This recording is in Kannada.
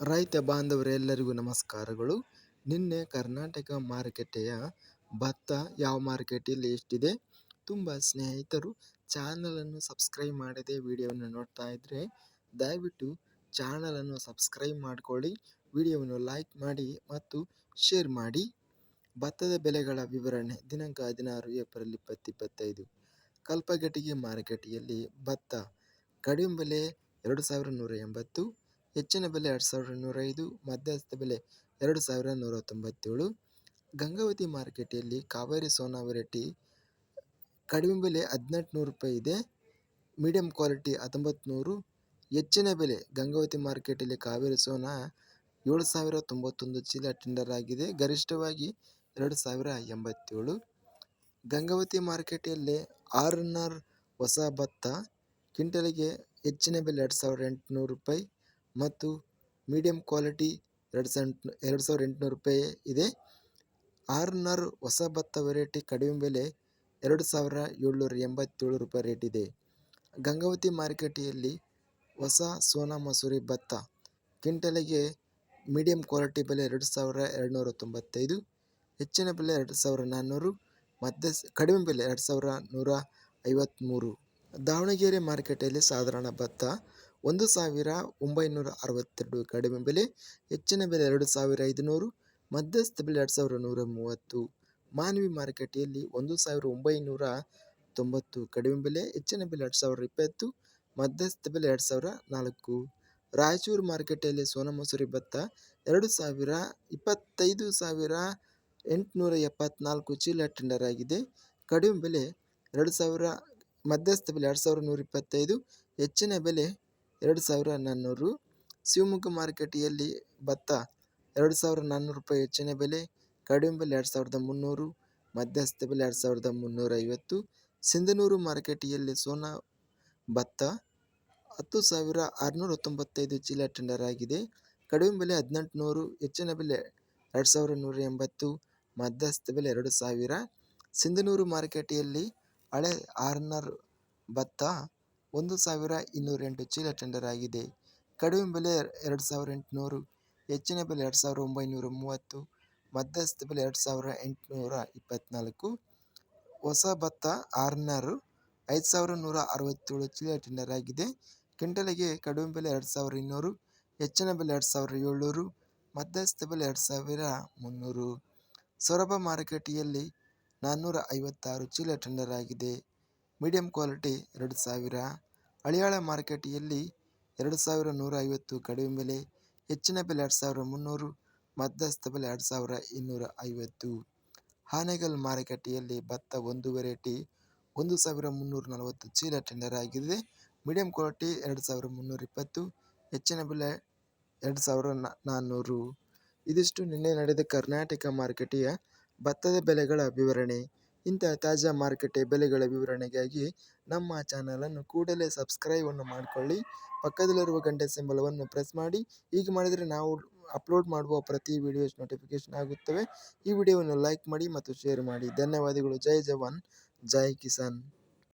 ರೈತ ಬಾಂಧವರೆಲ್ಲರಿಗೂ ನಮಸ್ಕಾರಗಳು. ನಿನ್ನೆ ಕರ್ನಾಟಕ ಮಾರುಕಟ್ಟೆಯ ಭತ್ತ ಯಾವ ಮಾರುಕಟ್ಟೆಯಲ್ಲಿ ಎಷ್ಟಿದೆ? ತುಂಬ ಸ್ನೇಹಿತರು ಚಾನಲನ್ನು ಸಬ್ಸ್ಕ್ರೈಬ್ ಮಾಡದೆ ವಿಡಿಯೋವನ್ನು ನೋಡ್ತಾ ಇದ್ದರೆ ದಯವಿಟ್ಟು ಚಾನಲನ್ನು ಸಬ್ಸ್ಕ್ರೈಬ್ ಮಾಡಿಕೊಳ್ಳಿ, ವಿಡಿಯೋವನ್ನು ಲೈಕ್ ಮಾಡಿ ಮತ್ತು ಶೇರ್ ಮಾಡಿ. ಭತ್ತದ ಬೆಲೆಗಳ ವಿವರಣೆ ದಿನಾಂಕ ಹದಿನಾರು ಏಪ್ರಿಲ್ ಇಪ್ಪತ್ತು ಇಪ್ಪತ್ತೈದು. ಕಲ್ಪಗಟ್ಟಿಗೆ ಮಾರುಕಟ್ಟೆಯಲ್ಲಿ ಭತ್ತ ಕಡಿಮೆ ಬೆಲೆ ಎರಡು ಸಾವಿರ ನೂರ ಎಂಬತ್ತು ಹೆಚ್ಚಿನ ಬೆಲೆ ಎರಡು ಸಾವಿರದ ನೂರ ಐದು ಮಧ್ಯಸ್ಥ ಬೆಲೆ ಎರಡು ಸಾವಿರ ನೂರ ತೊಂಬತ್ತೇಳು. ಗಂಗಾವತಿ ಮಾರುಕಟ್ಟೆಯಲ್ಲಿ ಕಾವೇರಿ ಸೋನಾ ವೆರೈಟಿ ಕಡಿಮೆ ಬೆಲೆ ಹದಿನೆಂಟು ನೂರು ರೂಪಾಯಿ ಇದೆ. ಮೀಡಿಯಂ ಕ್ವಾಲಿಟಿ ಹತ್ತೊಂಬತ್ತು ನೂರು ಹೆಚ್ಚಿನ ಬೆಲೆ ಗಂಗಾವತಿ ಮಾರ್ಕೆಟಲ್ಲಿ ಕಾವೇರಿ ಸೋನಾ ಏಳು ಸಾವಿರ ತೊಂಬತ್ತೊಂದು ಚೀಲ ಟೆಂಡರ್ ಆಗಿದೆ. ಗರಿಷ್ಠವಾಗಿ ಎರಡು ಸಾವಿರ ಎಂಬತ್ತೇಳು. ಗಂಗಾವತಿ ಮಾರ್ಕೆಟಲ್ಲಿ ಆರ್ ಎನ್ ಆರ್ ಹೊಸ ಭತ್ತ, ಕ್ವಿಂಟಲಿಗೆ ಹೆಚ್ಚಿನ ಬೆಲೆ ಎರಡು ಸಾವಿರದ ಎಂಟುನೂರು ರೂಪಾಯಿ. ಮತ್ತು ಮೀಡಿಯಂ ಕ್ವಾಲಿಟಿ ಎರಡು ಸಾವಿರ ಎರಡು ಸಾವಿರದ ಎಂಟುನೂರು ರೂಪಾಯಿ ಇದೆ. ಆರ್ನರ್ ಹೊಸ ಭತ್ತ ವೆರೈಟಿ ಕಡಿಮೆ ಬೆಲೆ ಎರಡು ಸಾವಿರ ಏಳ್ನೂರ ಎಂಬತ್ತೇಳು ರೂಪಾಯಿ ರೇಟ್ ಇದೆ. ಗಂಗಾವತಿ ಮಾರುಕಟ್ಟೆಯಲ್ಲಿ ಹೊಸ ಸೋನಾ ಮಸೂರಿ ಭತ್ತ ಕ್ವಿಂಟಲಿಗೆ ಮೀಡಿಯಂ ಕ್ವಾಲಿಟಿ ಬೆಲೆ ಎರಡು ಸಾವಿರ ಎರಡುನೂರ ತೊಂಬತ್ತೈದು, ಹೆಚ್ಚಿನ ಬೆಲೆ ಎರಡು ಸಾವಿರ ನಾನ್ನೂರು, ಮಧ್ಯ ಕಡಿಮೆ ಬೆಲೆ ಎರಡು ಸಾವಿರ ನೂರ ಐವತ್ತ್ಮೂರು ದಾವಣಗೆರೆ ಮಾರುಕಟ್ಟೆಯಲ್ಲಿ ಸಾಧಾರಣ ಭತ್ತ ಒಂದು ಸಾವಿರ ಒಂಬೈನೂರ ಅರವತ್ತೆರಡು ಕಡಿಮೆ ಬೆಲೆ, ಹೆಚ್ಚಿನ ಬೆಲೆ ಎರಡು ಸಾವಿರ ಐದುನೂರು, ಮಧ್ಯಸ್ಥ ಬೆಲೆ ಎರಡು ಸಾವಿರ ನೂರ ಮೂವತ್ತು ಮಾನವಿ ಮಾರುಕಟ್ಟೆಯಲ್ಲಿ ಒಂದು ಸಾವಿರ ಒಂಬೈನೂರ ತೊಂಬತ್ತು ಕಡಿಮೆ ಬೆಲೆ, ಹೆಚ್ಚಿನ ಬೆಲೆ ಎರಡು ಸಾವಿರ ಇಪ್ಪತ್ತು, ಮಧ್ಯಸ್ಥ ಬೆಲೆ ಎರಡು ಸಾವಿರ ನಾಲ್ಕು. ರಾಯಚೂರು ಮಾರುಕಟ್ಟೆಯಲ್ಲಿ ಸೋನಾ ಮಸೂರಿ ಭತ್ತ ಎರಡು ಸಾವಿರ ಇಪ್ಪತ್ತೈದು ಸಾವಿರ ಎಂಟುನೂರ ಎಪ್ಪತ್ನಾಲ್ಕು ಚೀಲ ಟೆಂಡರ್ ಆಗಿದೆ. ಕಡಿಮೆ ಬೆಲೆ ಎರಡು ಸಾವಿರ, ಮಧ್ಯಸ್ಥ ಬೆಲೆ ಎರಡು ಸಾವಿರ ನೂರ ಇಪ್ಪತ್ತೈದು, ಹೆಚ್ಚಿನ ಬೆಲೆ ಎರಡು ಸಾವಿರ ನಾನ್ನೂರು ಶಿವಮೊಗ್ಗ ಮಾರುಕಟ್ಟೆಯಲ್ಲಿ ಭತ್ತ ಎರಡು ಸಾವಿರ ನಾನ್ನೂರು ರೂಪಾಯಿ ಹೆಚ್ಚಿನ ಬೆಲೆ, ಕಡಿಮೆ ಬೆಲೆ ಎರಡು ಸಾವಿರದ ಮುನ್ನೂರು ಮಧ್ಯಸ್ಥ ಬೆಲೆ ಎರಡು ಸಾವಿರದ ಮುನ್ನೂರ ಐವತ್ತು ಸಿಂಧನೂರು ಮಾರುಕಟ್ಟೆಯಲ್ಲಿ ಸೋನಾ ಭತ್ತ ಹತ್ತು ಸಾವಿರ ಆರುನೂರ ತೊಂಬತ್ತೈದು ಚೀಲ ಟೆಂಡರ್ ಆಗಿದೆ. ಕಡಿಮೆ ಬೆಲೆ ಹದಿನೆಂಟು ನೂರು ಹೆಚ್ಚಿನ ಬೆಲೆ ಎರಡು ಸಾವಿರ ನೂರ ಎಂಬತ್ತು ಮಧ್ಯಸ್ಥ ಬೆಲೆ ಎರಡು ಸಾವಿರ. ಸಿಂಧನೂರು ಮಾರುಕಟ್ಟೆಯಲ್ಲಿ ಹಳೆ ಆರ್ನರ್ ಭತ್ತ ಒಂದು ಸಾವಿರ ಇನ್ನೂರ ಎಂಟು ಚೀಲ ಟೆಂಡರ್ ಆಗಿದೆ. ಕಡಿಮೆ ಬೆಲೆ ಎರಡು ಸಾವಿರ ಎಂಟುನೂರು, ಹೆಚ್ಚಿನ ಬೆಲೆ ಎರಡು ಸಾವಿರ ಒಂಬೈನೂರ ಮೂವತ್ತು, ಮಧ್ಯಸ್ಥ ಬೆಲೆ ಎರಡು ಸಾವಿರ ಎಂಟುನೂರ ಇಪ್ಪತ್ತ್ನಾಲ್ಕು ಹೊಸ ಭತ್ತ ಆರ್ನರು, ಐದು ಸಾವಿರ ನೂರ ಅರವತ್ತೇಳು ಚೀಲ ಟೆಂಡರ್ ಆಗಿದೆ. ಕ್ವಿಂಟಲಿಗೆ ಕಡಿಮೆ ಬೆಲೆ ಎರಡು ಸಾವಿರ ಇನ್ನೂರು, ಹೆಚ್ಚಿನ ಬೆಲೆ ಎರಡು ಸಾವಿರ ಏಳ್ನೂರು, ಮಧ್ಯಸ್ಥ ಬೆಲೆ ಎರಡು ಸಾವಿರ ಮುನ್ನೂರು. ಸೊರಬ ಮಾರುಕಟ್ಟೆಯಲ್ಲಿ ನಾನ್ನೂರ ಐವತ್ತಾರು ಚೀಲ ಟೆಂಡರ್ ಆಗಿದೆ. ಮೀಡಿಯಂ ಕ್ವಾಲಿಟಿ ಎರಡು ಸಾವಿರ ಹಳಿಯಾಳ ಮಾರುಕಟ್ಟೆಯಲ್ಲಿ ಎರಡು ಸಾವಿರ ನೂರ ಐವತ್ತು ಕಡಿಮೆ ಬೆಲೆ, ಹೆಚ್ಚಿನ ಬೆಲೆ ಎರಡು ಸಾವಿರ ಮುನ್ನೂರು, ಮಧ್ಯಸ್ಥ ಬೆಲೆ ಎರಡು ಸಾವಿರ ಇನ್ನೂರ ಐವತ್ತು. ಹಾನೇಗಲ್ ಮಾರುಕಟ್ಟೆಯಲ್ಲಿ ಭತ್ತ ಒಂದು ವೆರೈಟಿ ಒಂದು ಸಾವಿರ ಮುನ್ನೂರ ನಲವತ್ತು ಚೀಲ ಟೆಂಡರ್ ಆಗಿದೆ. ಮೀಡಿಯಂ ಕ್ವಾಲಿಟಿ ಎರಡು ಸಾವಿರ ಮುನ್ನೂರ ಇಪ್ಪತ್ತು, ಹೆಚ್ಚಿನ ಬೆಲೆ ಎರಡು ಸಾವಿರ ನಾನ್ನೂರು. ಇದಿಷ್ಟು ನಿನ್ನೆ ನಡೆದ ಕರ್ನಾಟಕ ಮಾರುಕಟ್ಟೆಯ ಭತ್ತದ ಬೆಲೆಗಳ ವಿವರಣೆ. ಇಂತಹ ತಾಜಾ ಮಾರುಕಟ್ಟೆ ಬೆಲೆಗಳ ವಿವರಣೆಗಾಗಿ ನಮ್ಮ ಚಾನಲನ್ನು ಕೂಡಲೇ ಸಬ್ಸ್ಕ್ರೈಬನ್ನು ಮಾಡಿಕೊಳ್ಳಿ. ಪಕ್ಕದಲ್ಲಿರುವ ಗಂಟೆ ಸಿಂಬಲವನ್ನು ಪ್ರೆಸ್ ಮಾಡಿ. ಹೀಗೆ ಮಾಡಿದರೆ ನಾವು ಅಪ್ಲೋಡ್ ಮಾಡುವ ಪ್ರತಿ ವಿಡಿಯೋಸ್ ನೋಟಿಫಿಕೇಶನ್ ಆಗುತ್ತವೆ. ಈ ವಿಡಿಯೋವನ್ನು ಲೈಕ್ ಮಾಡಿ ಮತ್ತು ಶೇರ್ ಮಾಡಿ. ಧನ್ಯವಾದಗಳು. ಜೈ ಜವಾನ್. ಜೈ ಕಿಸಾನ್.